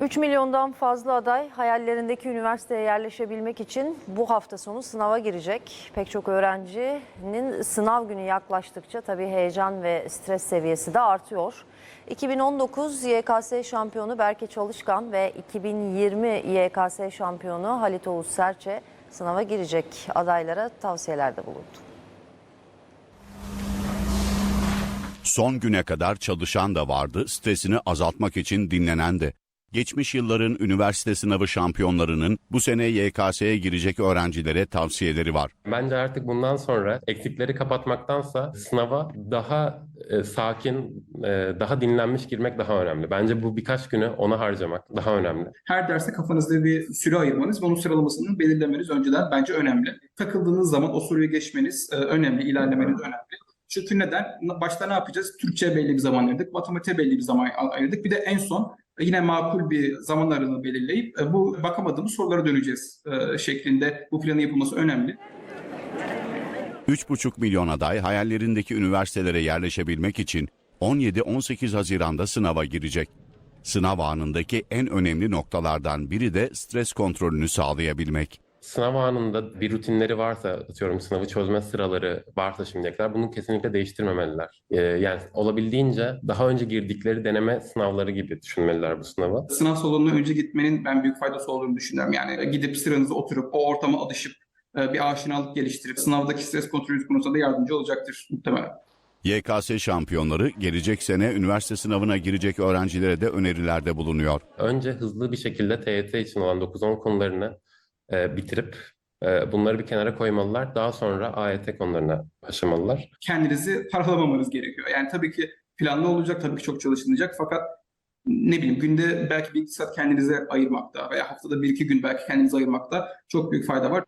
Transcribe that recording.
3 milyondan fazla aday hayallerindeki üniversiteye yerleşebilmek için bu hafta sonu sınava girecek. Pek çok öğrencinin sınav günü yaklaştıkça tabii heyecan ve stres seviyesi de artıyor. 2019 YKS şampiyonu Berke Çalışkan ve 2020 YKS şampiyonu Halit Oğuz Serçe sınava girecek adaylara tavsiyelerde bulundu. Son güne kadar çalışan da vardı, stresini azaltmak için dinlenen de. Geçmiş yılların üniversite sınavı şampiyonlarının bu sene YKS'ye girecek öğrencilere tavsiyeleri var. Bence artık bundan sonra eksikleri kapatmaktansa sınava daha e, sakin, e, daha dinlenmiş girmek daha önemli. Bence bu birkaç günü ona harcamak daha önemli. Her derse kafanızda bir süre ayırmanız ve onun sıralamasını belirlemeniz önceden bence önemli. Takıldığınız zaman o soruyu geçmeniz e, önemli, ilerlemeniz önemli. Çünkü neden? Başta ne yapacağız? Türkçe belli bir zaman ayırdık, matematiğe belli bir zaman ayırdık. Bir de en son yine makul bir zaman aralığını belirleyip e, bu bakamadığımız sorulara döneceğiz e, şeklinde bu planın yapılması önemli. 3,5 milyon aday hayallerindeki üniversitelere yerleşebilmek için 17-18 Haziran'da sınava girecek. Sınav anındaki en önemli noktalardan biri de stres kontrolünü sağlayabilmek. Sınav anında bir rutinleri varsa, atıyorum sınavı çözme sıraları varsa şimdiye kadar bunu kesinlikle değiştirmemeliler. E, yani olabildiğince daha önce girdikleri deneme sınavları gibi düşünmeliler bu sınavı. Sınav salonuna önce gitmenin ben büyük faydası olduğunu düşünüyorum. Yani gidip sıranıza oturup o ortama alışıp e, bir aşinalık geliştirip sınavdaki stres kontrolü konusunda da yardımcı olacaktır muhtemelen. YKS şampiyonları gelecek sene üniversite sınavına girecek öğrencilere de önerilerde bulunuyor. Önce hızlı bir şekilde TYT için olan 9-10 konularını e, bitirip e, bunları bir kenara koymalılar. Daha sonra AYT konularına başlamalılar. kendinizi paralamamanız gerekiyor. Yani tabii ki planlı olacak, tabii ki çok çalışılacak fakat ne bileyim günde belki bir iki saat kendinize ayırmakta veya haftada bir iki gün belki kendinize ayırmakta çok büyük fayda var.